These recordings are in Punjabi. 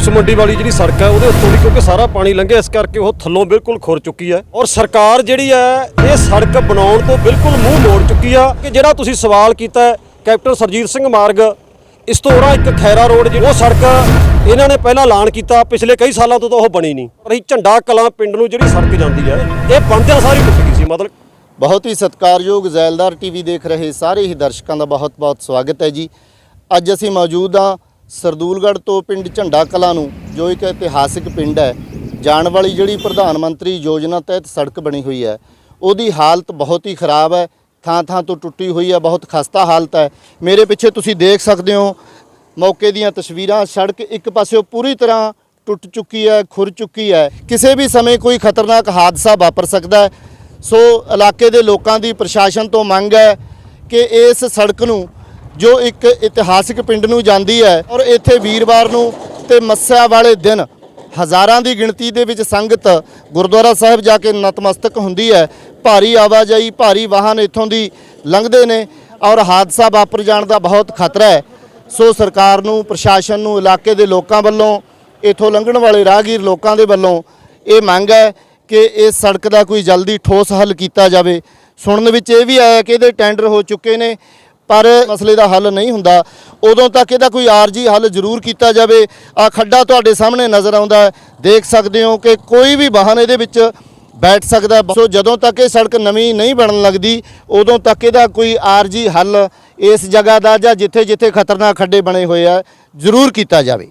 ਫੂਸ ਮੰਡੀ ਵਾਲੀ ਜਿਹੜੀ ਸੜਕ ਹੈ, ਉਹਦੇ ਉੱਤੋਂ ਦੀ ਕਿਉਂਕਿ ਸਾਰਾ ਪਾਣੀ ਲੰਘਿਆ, ਇਸ ਕਰਕੇ ਉਹ ਥੱਲੋਂ ਬਿਲਕੁਲ ਖੁਰ ਚੁੱਕੀ ਹੈ। ਔਰ ਸਰਕਾਰ ਜਿਹੜੀ ਹੈ, ਇਹ ਸੜਕ ਬਣਾਉਣ ਤੋਂ ਬਿਲਕੁਲ ਮੂੰਹ ਮੋੜ ਚੁੱਕੀ ਆ ਕਿ ਜਿਹੜਾ ਤੁਸੀਂ ਸਵਾਲ ਕੀਤਾ ਹੈ, ਕੈਪਟਨ ਸਰਜੀਤ ਸਿੰਘ ਮਾਰਗ, ਇਸ ਤੋਂ ਹੋਰਾਂ ਇੱਕ ਖੈਰਾ ਰੋਡ ਜਿਹੜੀ, ਉਹ ਸੜਕ ਇਹਨਾਂ ਨੇ ਪਹਿਲਾਂ ਐਲਾਨ ਕੀਤਾ, ਪਿਛਲੇ ਕਈ ਸਾਲਾਂ ਤੋਂ ਤਾਂ ਉਹ ਬਣੀ ਨਹੀਂ। ਪਰ ਇਹ ਝੰਡਾ ਕਲਾਂ ਪਿੰਡ ਨੂੰ ਜਿਹੜੀ ਸੜਕ ਜਾਂਦੀ ਹੈ, ਇਹ ਬਣਦਿਆਂ ਸਾਰੀ ਟੁੱਟ ਗਈ ਸੀ, ਮਤਲਬ। ਬਹੁਤ ਹੀ ਸਤਿਕਾਰਯੋਗ ਜ਼ੈਲਦਾਰ ਟੀਵੀ ਦੇਖ ਰਹੇ ਸਾਰੇ ਹੀ ਦਰਸ਼ਕਾਂ ਦਾ ਬਹੁਤ-ਬਹੁਤ ਸਵਾਗਤ ਹੈ ਜੀ। ਅੱਜ ਅਸੀਂ ਮੌਜੂਦ ਹਾਂ ਸਰਦੂਲਗੜ੍ਹ ਤੋਂ ਪਿੰਡ ਝੰਡਾ ਕਲਾਂ ਨੂੰ, ਜੋ ਇੱਕ ਇਤਿਹਾਸਿਕ ਪਿੰਡ ਹੈ, ਜਾਣ ਵਾਲੀ ਜਿਹੜੀ ਪ੍ਰਧਾਨ ਮੰਤਰੀ ਯੋਜਨਾ ਤਹਿਤ ਸੜਕ ਬਣੀ ਹੋਈ ਹੈ, ਉਹਦੀ ਹਾਲਤ ਬਹੁਤ ਹੀ ਖਰਾਬ ਹੈ ਥਾਂ ਥਾਂ ਤੋਂ ਟੁੱਟੀ ਹੋਈ ਹੈ, ਬਹੁਤ ਖਸਤਾ ਹਾਲਤ ਹੈ। ਮੇਰੇ ਪਿੱਛੇ ਤੁਸੀਂ ਦੇਖ ਸਕਦੇ ਹੋ, ਮੌਕੇ ਦੀਆਂ ਤਸਵੀਰਾਂ, ਸੜਕ ਇੱਕ ਪਾਸਿਓਂ ਪੂਰੀ ਤਰ੍ਹਾਂ ਟੁੱਟ ਚੁੱਕੀ ਹੈ, ਖੁਰ ਚੁੱਕੀ ਹੈ। ਕਿਸੇ ਵੀ ਸਮੇਂ ਕੋਈ ਖਤਰਨਾਕ ਹਾਦਸਾ ਵਾਪਰ ਸਕਦਾ ਹੈ। ਸੋ ਇਲਾਕੇ ਦੇ ਲੋਕਾਂ ਦੀ ਪ੍ਰਸ਼ਾਸਨ ਤੋਂ ਮੰਗ ਹੈ ਕਿ ਇਸ ਸੜਕ ਨੂੰ ਜੋ ਇੱਕ ਇਤਿਹਾਸਿਕ ਪਿੰਡ ਨੂੰ ਜਾਂਦੀ ਹੈ ਔਰ ਇੱਥੇ ਵੀਰਵਾਰ ਨੂੰ ਤੇ ਮੱਸਿਆ ਵਾਲੇ ਦਿਨ ਹਜ਼ਾਰਾਂ ਦੀ ਗਿਣਤੀ ਦੇ ਵਿੱਚ ਸੰਗਤ ਗੁਰਦੁਆਰਾ ਸਾਹਿਬ ਜਾ ਕੇ ਨਤਮਸਤਕ ਹੁੰਦੀ ਹੈ। ਭਾਰੀ ਆਵਾਜਾਈ, ਭਾਰੀ ਵਾਹਨ ਇੱਥੋਂ ਦੀ ਲੰਘਦੇ ਨੇ ਔਰ ਹਾਦਸਾ ਵਾਪਰ ਜਾਣ ਦਾ ਬਹੁਤ ਖਤਰਾ ਹੈ। ਸੋ ਸਰਕਾਰ ਨੂੰ, ਪ੍ਰਸ਼ਾਸਨ ਨੂੰ, ਇਲਾਕੇ ਦੇ ਲੋਕਾਂ ਵੱਲੋਂ, ਇੱਥੋਂ ਲੰਘਣ ਵਾਲੇ ਰਾਹਗੀਰ ਲੋਕਾਂ ਦੇ ਵੱਲੋਂ ਇਹ ਮੰਗ ਹੈ ਕਿ ਇਸ ਸੜਕ ਦਾ ਕੋਈ ਜਲਦੀ ਠੋਸ ਹੱਲ ਕੀਤਾ ਜਾਵੇ। ਸੁਣਨ ਵਿੱਚ ਇਹ ਵੀ ਆਇਆ ਕਿ ਇਹਦੇ ਟੈਂਡਰ ਹੋ ਚੁੱਕੇ ਨੇ। ਪਰ ਮਸਲੇ ਦਾ ਹੱਲ ਨਹੀਂ ਹੁੰਦਾ। ਉਦੋਂ ਤੱਕ ਇਹਦਾ ਕੋਈ ਆਰਜੀ ਹੱਲ ਜ਼ਰੂਰ ਕੀਤਾ ਜਾਵੇ। ਆ ਖੱਡਾ ਤੁਹਾਡੇ ਸਾਹਮਣੇ ਨਜ਼ਰ ਆਉਂਦਾ ਦੇਖ ਸਕਦੇ ਹੋ ਕਿ ਕੋਈ ਵੀ ਵਾਹਨ ਇਹਦੇ ਵਿੱਚ ਬੈਠ ਸਕਦਾ ਸੋ ਜਦੋਂ ਤੱਕ ਇਹ ਸੜਕ ਨਵੀਂ ਨਹੀਂ ਬਣਨ ਲੱਗਦੀ, ਉਦੋਂ ਤੱਕ ਇਹਦਾ ਕੋਈ ਆਰਜੀ ਹੱਲ ਇਸ ਜਗ੍ਹਾ ਦਾ ਜਾਂ ਜਿੱਥੇ ਜਿੱਥੇ ਖਤਰਨਾਕ ਖੱਡੇ ਬਣੇ ਹੋਏ ਆ, ਜ਼ਰੂਰ ਕੀਤਾ ਜਾਵੇ।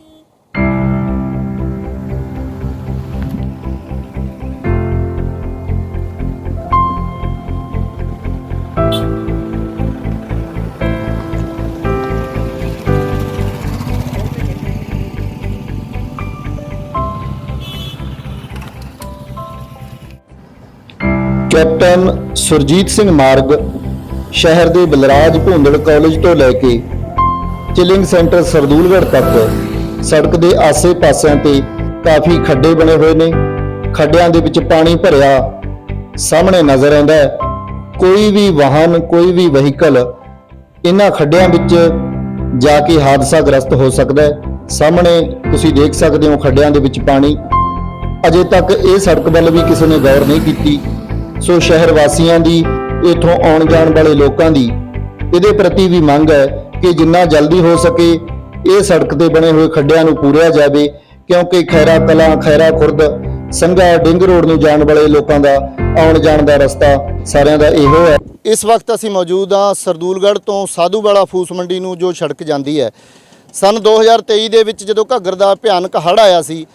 ਕੈਪਟਨ ਸੁਰਜੀਤ ਸਿੰਘ ਮਾਰਗ ਸ਼ਹਿਰ ਦੇ ਬਲਰਾਜ ਭੁੰਦੜ ਕਾਲਜ ਤੋਂ ਲੈ ਕੇ ਚਿਲਿੰਗ ਸੈਂਟਰ ਸਰਦੂਲਗੜ੍ਹ ਤੱਕ, ਸੜਕ ਦੇ ਆਸੇ-ਪਾਸਿਆਂ ਤੇ ਕਾਫੀ ਖੱਡੇ ਬਣੇ ਹੋਏ ਨੇ। ਖੱਡਿਆਂ ਦੇ ਵਿੱਚ ਪਾਣੀ ਭਰਿਆ ਸਾਹਮਣੇ ਨਜ਼ਰ ਆਉਂਦਾ ਹੈ। ਕੋਈ ਵੀ ਵਾਹਨ, ਕੋਈ ਵੀ ਵਹੀਕਲ ਇਹਨਾਂ ਖੱਡਿਆਂ ਵਿੱਚ ਜਾ ਕੇ ਹਾਦਸਾਗ੍ਰਸਤ ਹੋ ਸਕਦਾ ਹੈ। ਸਾਹਮਣੇ ਤੁਸੀਂ ਦੇਖ ਸਕਦੇ ਹੋ ਖੱਡਿਆਂ ਦੇ ਵਿੱਚ ਪਾਣੀ। ਅਜੇ ਤੱਕ ਇਹ ਸੜਕ ਵੱਲ ਵੀ ਕਿਸੇ ਨੇ ਗੌਰ ਨਹੀਂ ਕੀਤੀ। ਸੋ ਸ਼ਹਿਰ ਵਾਸੀਆਂ ਦੀ, ਇਥੋਂ ਆਉਣ ਜਾਣ ਵਾਲੇ ਲੋਕਾਂ ਦੀ, ਇਹਦੇ ਪ੍ਰਤੀ ਵੀ ਮੰਗ ਹੈ ਕਿ ਜਿੰਨਾ ਜਲਦੀ ਹੋ ਸਕੇ ਇਹ ਸੜਕ ਤੇ ਬਣੇ ਹੋਏ ਖੱਡਿਆਂ ਨੂੰ ਪੂਰਿਆ ਜਾਵੇ, ਕਿਉਂਕਿ ਖੈਰਾ ਕਲਾਂ ਖੈਰਾ ਖੁਰਦ, ਸੰਘਾ, ਡਿੰਗ ਰੋਡ ਨੂੰ ਜਾਣ ਵਾਲੇ ਲੋਕਾਂ ਦਾ, ਆਉਣ ਜਾਣ ਦਾ ਰਸਤਾ ਸਾਰਿਆਂ ਦਾ ਇਹੋ ਹੈ। ਇਸ ਵਕਤ ਅਸੀਂ ਮੌਜੂਦ ਹਾਂ ਸਰਦੂਲਗੜ੍ਹ ਤੋਂ ਸਾਧੂਵਾਲਾ ਫੂਸ ਮੰਡੀ ਨੂੰ, ਜੋ ਸੜਕ ਜਾਂਦੀ ਹੈ। ਸਨ 2023 ਦੇ ਵਿੱਚ ਜਦੋਂ ਘੱਗਰ ਦਾ ਭਿਆਨਕ ਹੜ੍ਹ ਆਇਆ ਸੀ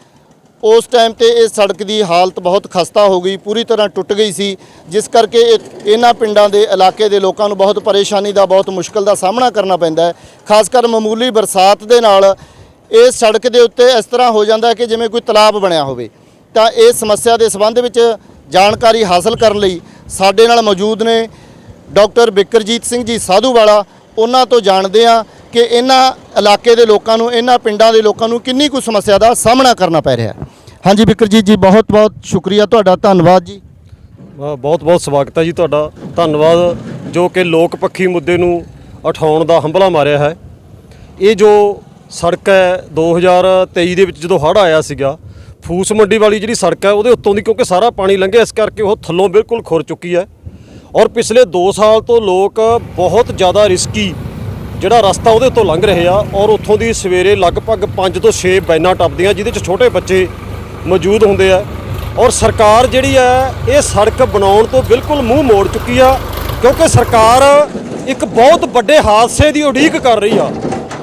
ਉਸ ਟਾਈਮ ਤੇ ਇਹ ਸੜਕ ਦੀ ਹਾਲਤ ਬਹੁਤ ਖਸਤਾ ਹੋ ਗਈ, ਪੂਰੀ ਤਰ੍ਹਾਂ ਟੁੱਟ ਗਈ ਸੀ, ਜਿਸ ਕਰਕੇ ਇਹ- ਇਹਨਾਂ ਪਿੰਡਾਂ ਦੇ ਇਲਾਕੇ ਦੇ ਲੋਕਾਂ ਨੂੰ ਬਹੁਤ ਪਰੇਸ਼ਾਨੀ ਦਾ, ਬਹੁਤ ਮੁਸ਼ਕਲ ਦਾ ਸਾਹਮਣਾ ਕਰਨਾ ਪੈਂਦਾ ਹੈ। ਖਾਸ ਕਰ ਮਾਮੂਲੀ ਬਰਸਾਤ ਦੇ ਨਾਲ ਇਹ ਸੜਕ ਦੇ ਉੱਤੇ ਇਸ ਤਰ੍ਹਾਂ ਹੋ ਜਾਂਦਾ ਕਿ ਜਿਵੇਂ ਕੋਈ ਤਲਾਬ ਬਣਿਆ ਹੋਵੇ, ਤਾਂ ਇਸ ਸਮੱਸਿਆ ਦੇ ਸੰਬੰਧ ਵਿੱਚ ਜਾਣਕਾਰੀ ਹਾਸਲ ਕਰਨ ਲਈ ਸਾਡੇ ਨਾਲ ਮੌਜੂਦ ਨੇ ਡਾਕਟਰ ਬਿਕਰਜੀਤ ਸਿੰਘ ਜੀ ਸਾਧੂ ਵਾਲਾ ਉਹਨਾਂ ਤੋਂ ਜਾਣਦੇ ਆ ਕਿ ਇਹਨਾਂ ਇਲਾਕੇ ਦੇ ਲੋਕਾਂ ਨੂੰ, ਇਹਨਾਂ ਪਿੰਡਾਂ ਦੇ ਲੋਕਾਂ ਨੂੰ ਕਿੰਨੀ ਕੁ ਸਮੱਸਿਆ ਦਾ ਸਾਹਮਣਾ ਕਰਨਾ ਪੈ ਰਿਹਾ ਹੈ। ਹਾਂਜੀ ਬਿਕਰਜੀਤ ਜੀ ਬਹੁਤ ਬਹੁਤ ਸ਼ੁਕਰੀਆ ਤੁਹਾਡਾ, ਧੰਨਵਾਦ ਜੀ। ਬਹੁਤ ਬਹੁਤ ਸਵਾਗਤ ਹੈ ਜੀ ਤੁਹਾਡਾ। ਧੰਨਵਾਦ, ਜੋ ਕਿ ਲੋਕ ਪੱਖੀ ਮੁੱਦੇ ਨੂੰ ਉਠਾਉਣ ਦਾ ਹੰਭਲਾ ਮਾਰਿਆ ਹੈ। ਇਹ ਜੋ ਸੜਕ ਹੈ 2023 ਦੇ ਵਿੱਚ ਜਦੋਂ ਹੜ੍ਹ ਆਇਆ ਸੀਗਾ, ਫੂਸ ਮੰਡੀ ਵਾਲੀ ਜਿਹੜੀ ਸੜਕ ਹੈ, ਉਹਦੇ ਉੱਤੋਂ ਦੀ ਕਿਉਂਕਿ ਸਾਰਾ ਪਾਣੀ ਲੰਘਿਆ, ਇਸ ਕਰਕੇ ਉਹ ਥੱਲੋਂ ਬਿਲਕੁਲ ਖੁਰ ਚੁੱਕੀ ਹੈ। ਔਰ ਪਿਛਲੇ 2 ਸਾਲ ਤੋਂ ਲੋਕ ਬਹੁਤ ਜ਼ਿਆਦਾ ਰਿਸਕੀ ਜਿਹੜਾ ਰਸਤਾ ਉਹਦੇ ਉੱਤੋਂ ਲੰਘ ਰਹੇ ਆ, ਔਰ ਉੱਥੋਂ ਦੀ ਸਵੇਰੇ ਲਗਭਗ 5 ਤੋਂ 6 ਬੈਨਾਂ ਟੱਪਦੀਆਂ, ਜਿਹਦੇ 'ਚ ਛੋਟੇ ਬੱਚੇ ਮੌਜੂਦ ਹੁੰਦੇ ਆ। ਔਰ ਸਰਕਾਰ ਜਿਹੜੀ ਹੈ ਇਹ ਸੜਕ ਬਣਾਉਣ ਤੋਂ ਬਿਲਕੁਲ ਮੂੰਹ ਮੋੜ ਚੁੱਕੀ ਆ, ਕਿਉਂਕਿ ਸਰਕਾਰ ਇੱਕ ਬਹੁਤ ਵੱਡੇ ਹਾਦਸੇ ਦੀ ਉਡੀਕ ਕਰ ਰਹੀ ਆ।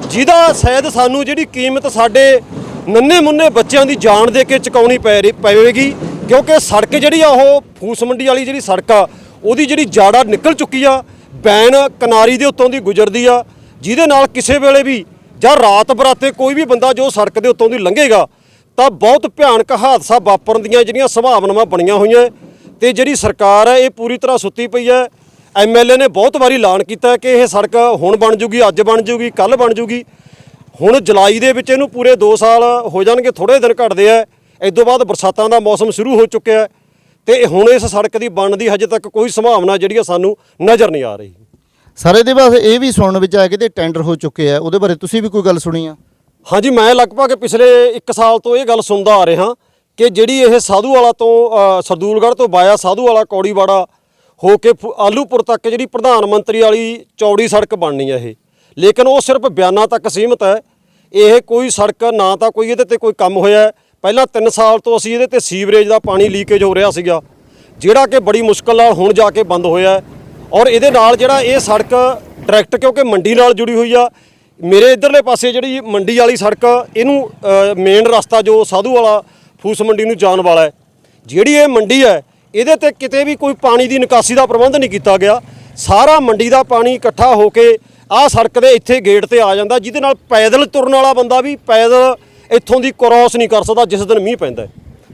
ਜਿਹਦਾ ਸ਼ਾਇਦ ਸਾਨੂੰ ਜਿਹੜੀ ਕੀਮਤ ਸਾਡੇ ਨੰਨੇ ਮੁੰਨੇ ਬੱਚਿਆਂ ਦੀ ਜਾਨ ਦੇ ਕੇ ਚੁਕਾਉਣੀ ਪੈ ਰਹੀ, ਪਵੇਗੀ, ਕਿਉਂਕਿ ਸੜਕ ਜਿਹੜੀ ਆ, ਉਹ ਫੂਸ ਮੰਡੀ ਵਾਲੀ ਜਿਹੜੀ ਸੜਕ ਆ, ਉਹਦੀ ਜਿਹੜੀ ਜਾੜਾ ਨਿਕਲ ਚੁੱਕੀ ਆ ਬੈਨ ਕਿਨਾਰੀ ਦੇ ਉੱਤੋਂ ਦੀ ਗੁਜ਼ਰਦੀ ਆ, ਜਿਹਦੇ ਨਾਲ ਕਿਸੇ ਵੇਲੇ ਵੀ ਜਾਂ ਰਾਤ ਬਰਾਤੇ ਕੋਈ ਵੀ ਬੰਦਾ ਜੋ ਸੜਕ ਦੇ ਉੱਤੋਂ ਦੀ ਲੰਘੇਗਾ ਤਾਂ ਬਹੁਤ ਭਿਆਨਕ ਹਾਦਸਾ ਵਾਪਰਨ ਦੀਆਂ ਜਿਹੜੀਆਂ ਸੰਭਾਵਨਾਵਾਂ ਬਣੀਆਂ ਹੋਈਆਂ ਤੇ ਜਿਹੜੀ ਸਰਕਾਰ ਹੈ, ਇਹ ਪੂਰੀ ਤਰ੍ਹਾਂ ਸੁੱਤੀ ਪਈ ਹੈ। ਐਮਐਲਏ ਨੇ ਬਹੁਤ ਵਾਰੀ ਐਲਾਨ ਕੀਤਾ ਕਿ ਇਹ ਸੜਕ ਹੁਣ ਬਣ ਜੂਗੀ, ਅੱਜ ਬਣ ਜੂਗੀ ਕੱਲ ਬਣ ਜੂਗੀ। ਹੁਣ ਜੁਲਾਈ ਦੇ ਵਿੱਚ ਇਹਨੂੰ ਪੂਰੇ 2 ਸਾਲ ਹੋ ਜਾਣਗੇ ਥੋੜੇ ਦਿਨ ਘਟਦੇ ਆ ਇਸ ਤੋਂ ਬਾਅਦ ਬਰਸਾਤਾਂ ਦਾ ਮੌਸਮ ਸ਼ੁਰੂ ਹੋ ਚੁੱਕਿਆ ਹੈ ਤੇ ਹੁਣ ਇਸ ਸੜਕ ਦੀ ਬਣਨ ਦੀ ਹਜੇ ਤੱਕ ਕੋਈ ਸੰਭਾਵਨਾ ਜਿਹੜੀ ਆ ਸਾਨੂੰ ਨਜ਼ਰ ਨਹੀਂ ਆ ਰਹੀ। ਸਾਰੇ ਦੇ ਬਸ ਇਹ ਵੀ ਸੁਣਨ ਵਿੱਚ ਆਇਆ ਕਿ ਤੇ ਟੈਂਡਰ ਹੋ ਚੁੱਕੇ ਆ ਉਹਦੇ ਬਾਰੇ ਤੁਸੀਂ ਵੀ ਕੋਈ ਗੱਲ ਸੁਣੀ ਆ? ਹਾਂਜੀ, ਮੈਂ ਲਗਭਗ ਪਿਛਲੇ 1 ਸਾਲ ਤੋਂ ਇਹ ਗੱਲ ਸੁਣਦਾ ਆ ਰਿਹਾ ਕਿ ਜਿਹੜੀ ਇਹ ਸਾਧੂ ਵਾਲਾ ਤੋਂ ਸਰਦੂਲਗੜ੍ਹ ਤੋਂ ਬਾਇਆ ਸਾਧੂ ਵਾਲਾ ਕੌੜੀਵਾੜਾ ਹੋ ਕੇ ਫੁ- ਆਲੂਪੁਰ ਤੱਕ ਜਿਹੜੀ ਪ੍ਰਧਾਨ ਮੰਤਰੀ ਵਾਲੀ ਚੌੜੀ ਸੜਕ ਬਣਨੀ ਹੈ ਇਹ। ਲੇਕਿਨ ਉਹ ਸਿਰਫ ਬਿਆਨਾਂ ਤੱਕ ਸੀਮਤ ਹੈ। ਇਹ ਕੋਈ ਸੜਕ ਨਾ ਤਾਂ ਕੋਈ ਇਹਦੇ ਤੇ ਕੋਈ ਕੰਮ ਹੋਇਆ ਪਹਿਲਾਂ 3 ਸਾਲ ਤੋਂ ਅਸੀਂ ਇਹਦੇ ਤੇ ਸੀਵਰੇਜ ਦਾ ਪਾਣੀ ਲੀਕੇਜ ਹੋ ਰਿਹਾ ਸੀਗਾ, ਜਿਹੜਾ ਕਿ ਬੜੀ ਮੁਸ਼ਕਲ ਨਾਲ ਹੁਣ ਜਾ ਕੇ ਬੰਦ ਹੋਇਆ ਔਰ ਇਹਦੇ ਨਾਲ ਜਿਹੜਾ ਇਹ ਸੜਕ ਡਾਇਰੈਕਟ ਕਿਉਂਕਿ ਮੰਡੀ ਨਾਲ ਜੁੜੀ ਹੋਈ ਆ ਮੇਰੇ ਇਧਰਲੇ ਪਾਸੇ ਜਿਹੜੀ ਮੰਡੀ ਵਾਲੀ ਸੜਕ ਇਹਨੂੰ ਮੇਨ ਰਸਤਾ ਜੋ ਸਾਧੂ ਵਾਲਾ, ਫੂਸ ਮੰਡੀ ਨੂੰ ਜਾਣ ਵਾਲਾ ਹੈ। ਜਿਹੜੀ ਇਹ ਮੰਡੀ ਹੈ, ਇਹਦੇ ਤੇ ਕਿਤੇ ਵੀ ਕੋਈ ਪਾਣੀ ਦੀ ਨਿਕਾਸੀ ਦਾ ਪ੍ਰਬੰਧ ਨਹੀਂ ਕੀਤਾ ਗਿਆ। ਸਾਰਾ ਮੰਡੀ ਦਾ ਪਾਣੀ ਇਕੱਠਾ ਹੋ ਕੇ ਆਹ ਸੜਕ ਦੇ ਇੱਥੇ ਗੇਟ ਤੇ ਆ ਜਾਂਦਾ, ਜਿਹਦੇ ਨਾਲ ਪੈਦਲ ਤੁਰਨ ਵਾਲਾ ਬੰਦਾ ਵੀ ਪੈਦਲ ਇੱਥੋਂ ਦੀ ਕ੍ਰਾਸ ਨਹੀਂ ਕਰ ਸਕਦਾ, ਜਿਸ ਦਿਨ ਮੀਂਹ ਪੈਂਦਾ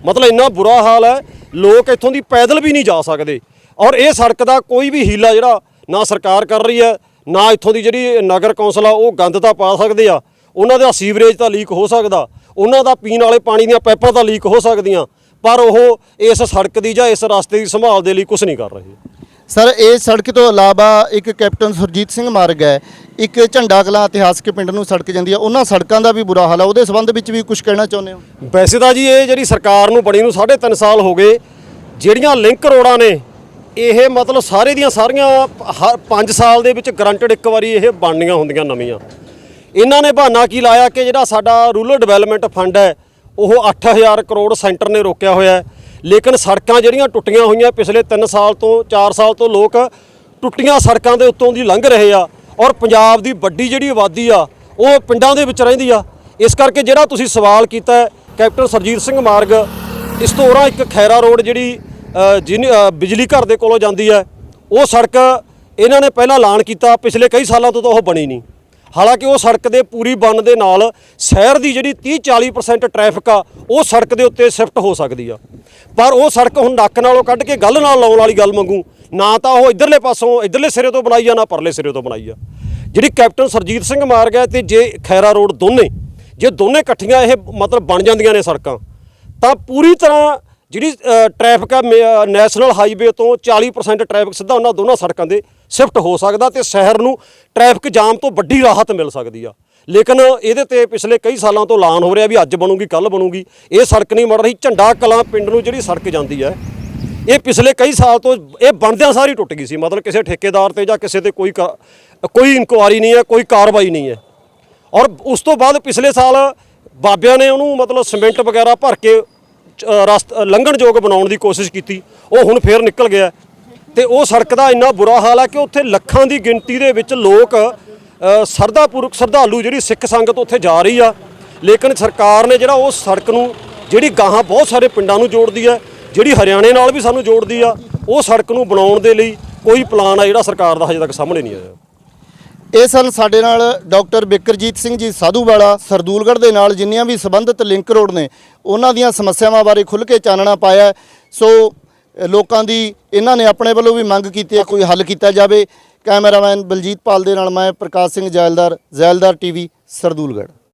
ਮਤਲਬ ਇੰਨਾ ਬੁਰਾ ਹਾਲ ਹੈ, ਲੋਕ ਇੱਥੋਂ ਦੀ ਪੈਦਲ ਵੀ ਨਹੀਂ ਜਾ ਸਕਦੇ। ਔਰ ਇਹ ਸੜਕ ਦਾ ਕੋਈ ਵੀ ਹੀਲਾ ਜਿਹੜਾ ਨਾ ਸਰਕਾਰ ਕਰ ਰਹੀ ਹੈ ਨਾ ਇੱਥੋਂ ਦੀ ਜਿਹੜੀ ਨਗਰ ਕੌਂਸਲ ਆ ਉਹ ਗੰਦ ਤਾਂ ਪਾ ਸਕਦੇ ਆ। ਉਹਨਾਂ ਦਾ ਸੀਵਰੇਜ ਤਾਂ ਲੀਕ ਹੋ ਸਕਦਾ। ਉਹਨਾਂ ਦਾ ਪੀਣ ਵਾਲੇ ਪਾਣੀ ਦੀਆਂ ਪਾਈਪਾਂ ਤਾਂ ਲੀਕ ਹੋ ਸਕਦੀਆਂ। ਪਰ ਉਹ ਇਸ ਸੜਕ ਦੀ ਜਾਂ ਇਸ ਰਸਤੇ ਦੀ ਸੰਭਾਲ ਦੇ ਲਈ ਕੁਝ ਨਹੀਂ ਕਰ ਰਹੇ। ਸਰ ਇਹ ਸੜਕ ਤੋਂ ਇਲਾਵਾ ਇੱਕ ਕੈਪਟਨ ਸੁਰਜੀਤ ਸਿੰਘ ਮਾਰਗ ਹੈ। ਇੱਕ ਝੰਡਾ ਕਲਾਂ ਇਤਿਹਾਸਕ ਪਿੰਡ ਨੂੰ ਸੜਕ ਜਾਂਦੀ ਹੈ। ਉਹਨਾਂ ਸੜਕਾਂ ਦਾ ਵੀ ਬੁਰਾ ਹਾਲ ਹੈ। ਉਹਦੇ ਸੰਬੰਧ ਵਿੱਚ ਵੀ ਕੁਝ ਕਹਿਣਾ ਚਾਹੁੰਦੇ ਹੋ? ਵੈਸੇ ਤਾਂ ਜੀ ਇਹ ਜਿਹੜੀ ਸਰਕਾਰ ਨੂੰ ਬਣੀ ਨੂੰ 3.5 ਸਾਲ ਹੋ ਗਏ। ਜਿਹੜੀਆਂ ਲਿੰਕ ਰੋਡਾਂ ਨੇ ਇਹ ਮਤਲਬ ਸਾਰੇ ਦੀਆਂ ਸਾਰੀਆਂ ਹਰ 5 ਸਾਲ ਦੇ ਵਿੱਚ ਗਰੰਟਡ ਇੱਕ ਵਾਰੀ ਇਹ ਬਣਨੀਆਂ ਹੁੰਦੀਆਂ ਨਵੀਆਂ। ਇਹਨਾਂ ਨੇ ਬਹਾਨਾ ਕੀ ਲਾਇਆ ਕਿ ਜਿਹੜਾ ਸਾਡਾ ਰੂਰਲ ਡਿਵੈਲਪਮੈਂਟ ਫੰਡ ਹੈ, ਉਹ 8000 ਕਰੋੜ ਸੈਂਟਰ ਨੇ ਰੋਕਿਆ ਹੋਇਆ ਹੈ। ਲੇਕਿਨ ਸੜਕਾਂ ਜਿਹੜੀਆਂ ਟੁੱਟੀਆਂ ਹੋਈਆਂ ਪਿਛਲੇ 3 ਸਾਲ ਤੋਂ 4 ਸਾਲ ਤੋਂ ਲੋਕ ਟੁੱਟੀਆਂ ਸੜਕਾਂ ਦੇ ਉੱਤੋਂ ਦੀ ਲੰਘ ਰਹੇ ਆ ਔਰ ਪੰਜਾਬ ਦੀ ਵੱਡੀ ਜਿਹੜੀ ਆਬਾਦੀ ਆ, ਉਹ ਪਿੰਡਾਂ ਦੇ ਵਿੱਚ ਰਹਿੰਦੀ ਆ। ਇਸ ਕਰਕੇ ਜਿਹੜਾ ਤੁਸੀਂ ਸਵਾਲ ਕੀਤਾ ਕੈਪਟਨ ਸਰਜੀਤ ਸਿੰਘ ਮਾਰਗ, ਇਸ ਤੋਂ ਹੋਰਾਂ ਇੱਕ ਖੈਰਾ ਰੋਡ ਜਿਹੜੀ ਅ, ਜਿਨ ਬਿਜਲੀ ਘਰ ਦੇ ਕੋਲੋਂ ਜਾਂਦੀ ਹੈ ਉਹ ਸੜਕ ਇਹਨਾਂ ਨੇ ਪਹਿਲਾਂ ਐਲਾਨ ਕੀਤਾ ਪਿਛਲੇ ਕਈ ਸਾਲਾਂ ਤੋਂ ਤਾਂ ਉਹ ਬਣੀ ਨਹੀਂ। ਹਾਲਾਂਕਿ ਉਹ ਸੜਕ ਦੇ ਪੂਰੀ ਬਣਨ ਦੇ ਨਾਲ ਸ਼ਹਿਰ ਦੀ ਜਿਹੜੀ 30-40% ਟ੍ਰੈਫਿਕ ਆ ਉਹ ਸੜਕ ਦੇ ਉੱਤੇ ਸ਼ਿਫਟ ਹੋ ਸਕਦੀ ਆ। ਪਰ ਉਹ ਸੜਕ ਹੁਣ ਨੱਕ ਨਾਲੋਂ ਕੱਢ ਕੇ ਗੱਲ ਨਾਲ ਲਾਉਣ ਵਾਲੀ ਗੱਲ ਮੰਗੂ ਨਾ ਤਾਂ ਉਹ ਇਧਰਲੇ ਪਾਸੋਂ ਇਧਰਲੇ ਸਿਰੇ ਤੋਂ ਬਣਾਈ ਆ ਨਾ ਪਰਲੇ ਸਿਰੇ ਤੋਂ ਬਣਾਈ ਆ। ਜਿਹੜੀ ਕੈਪਟਨ ਸਰਜੀਤ ਸਿੰਘ ਮਾਰਗ ਹੈ ਤੇ ਜੇ ਖੈਰਾ ਰੋਡ ਦੋਨੇ ਜੇ ਦੋਨੇ ਇਕੱਠੀਆਂ ਇਹ ਮਤਲਬ ਬਣ ਜਾਂਦੀਆਂ ਨੇ ਸੜਕਾਂ ਤਾਂ ਪੂਰੀ ਤਰ੍ਹਾਂ ਜਿਹੜੀ ਅ, ਟ੍ਰੈਫਿਕ ਆ ਮੇ- ਨੈਸ਼ਨਲ ਹਾਈਵੇ ਤੋਂ 40% ਟ੍ਰੈਫਿਕ ਸਿੱਧਾ ਉਹਨਾਂ ਦੋਨਾਂ ਸੜਕਾਂ ਦੇ ਸ਼ਿਫਟ ਹੋ ਸਕਦਾ ਤੇ ਸ਼ਹਿਰ ਨੂੰ ਟ੍ਰੈਫਿਕ ਜਾਮ ਤੋਂ ਵੱਡੀ ਰਾਹਤ ਮਿਲ ਸਕਦੀ ਆ। ਲੇਕਿਨ ਇਹਦੇ ਤੇ ਪਿਛਲੇ ਕਈ ਸਾਲਾਂ ਤੋਂ ਐਲਾਨ ਹੋ ਰਿਹਾ ਵੀ ਅੱਜ ਬਣੂਗੀ ਕੱਲ ਬਣੂਗੀ। ਇਹ ਸੜਕ ਨਹੀਂ ਬਣ ਰਹੀ ਝੰਡਾ ਕਲਾਂ ਪਿੰਡ ਨੂੰ ਜਿਹੜੀ ਸੜਕ ਜਾਂਦੀ ਹੈ ਇਹ ਪਿਛਲੇ ਕਈ ਸਾਲ ਤੋਂ ਇਹ ਬਣਦਿਆਂ ਸਾਰੀ ਟੁੱਟ ਗਈ ਸੀ। ਮਤਲਬ ਕਿਸੇ ਠੇਕੇਦਾਰ ਤੇ ਜਾਂ ਕਿਸੇ ਤੇ ਕੋਈ ਕਾ- ਕੋਈ ਇਨਕੁਆਰੀ ਨਹੀਂ ਹੈ ਕੋਈ ਕਾਰਵਾਈ ਨਹੀਂ ਹੈ। ਔਰ ਉਸ ਤੋਂ ਬਾਅਦ ਪਿਛਲੇ ਸਾਲ ਬਾਬਿਆਂ ਨੇ ਉਹਨੂੰ ਮਤਲਬ ਸੀਮੈਂਟ ਵਗੈਰਾ ਭਰ ਕੇ ਰਸਤ ਲੰਘਣ ਯੋਗ ਬਣਾਉਣ ਦੀ ਕੋਸ਼ਿਸ਼ ਕੀਤੀ ਉਹ ਹੁਣ ਫੇਰ ਨਿਕਲ ਗਿਆ। ਤੇ ਉਹ ਸੜਕ ਦਾ ਇੰਨਾ ਬੁਰਾ ਹਾਲ ਹੈ ਕਿ ਉੱਥੇ ਲੱਖਾਂ ਦੀ ਗਿਣਤੀ ਦੇ ਵਿੱਚ ਲੋਕ ਅ, ਸਰਧਾਪੂਰਵਕ ਸ਼ਰਧਾਲੂ ਜਿਹੜੀ ਸਿੱਖ ਸੰਗਤ ਉੱਥੇ ਜਾ ਰਹੀ ਆ। ਲੇਕਿਨ ਸਰਕਾਰ ਨੇ ਜਿਹੜਾ ਉਹ ਸੜਕ ਨੂੰ ਜਿਹੜੀ ਗਾਹਾਂ ਬਹੁਤ ਸਾਰੇ ਪਿੰਡਾਂ ਨੂੰ ਜੋੜਦੀ ਹੈ ਜਿਹੜੀ ਹਰਿਆਣੇ ਨਾਲ ਵੀ ਸਾਨੂੰ ਜੋੜਦੀ ਆ ਉਹ ਸੜਕ ਨੂੰ ਬਣਾਉਣ ਦੇ ਲਈ ਕੋਈ ਪਲਾਨ ਆ ਜਿਹੜਾ ਸਰਕਾਰ ਦਾ ਹਜੇ ਤੱਕ ਸਾਹਮਣੇ ਨਹੀਂ ਆਇਆ। ਇਹ ਸਨ ਸਾਡੇ ਨਾਲ ਡਾਕਟਰ ਬਿਕਰਜੀਤ ਸਿੰਘ ਜੀ ਸਾਧੂਵਾਲਾ, ਸਰਦੂਲਗੜ੍ਹ ਦੇ ਨਾਲ ਜਿੰਨੀਆਂ ਵੀ ਸੰਬੰਧਿਤ ਲਿੰਕ ਰੋਡ ਨੇ, ਉਹਨਾਂ ਦੀਆਂ ਸਮੱਸਿਆਵਾਂ ਬਾਰੇ ਖੁੱਲ੍ਹ ਕੇ ਚਾਨਣਾ ਪਾਇਆ ਸੋ, ਲੋਕਾਂ ਦੀ ਇਹਨਾਂ ਨੇ ਆਪਣੇ ਵੱਲੋਂ ਵੀ ਮੰਗ ਕੀਤੀ ਹੈ ਕੋਈ ਹੱਲ ਕੀਤਾ ਜਾਵੇ। ਕੈਮਰਾਮੈਨ ਬਲਜੀਤ ਪਾਲ ਦੇ ਨਾਲ ਮੈਂ ਪ੍ਰਕਾਸ਼ ਸਿੰਘ ਜੈਲਦਾਰ ਜੈਲਦਾਰ ਟੀਵੀ, ਸਰਦੂਲਗੜ੍ਹ।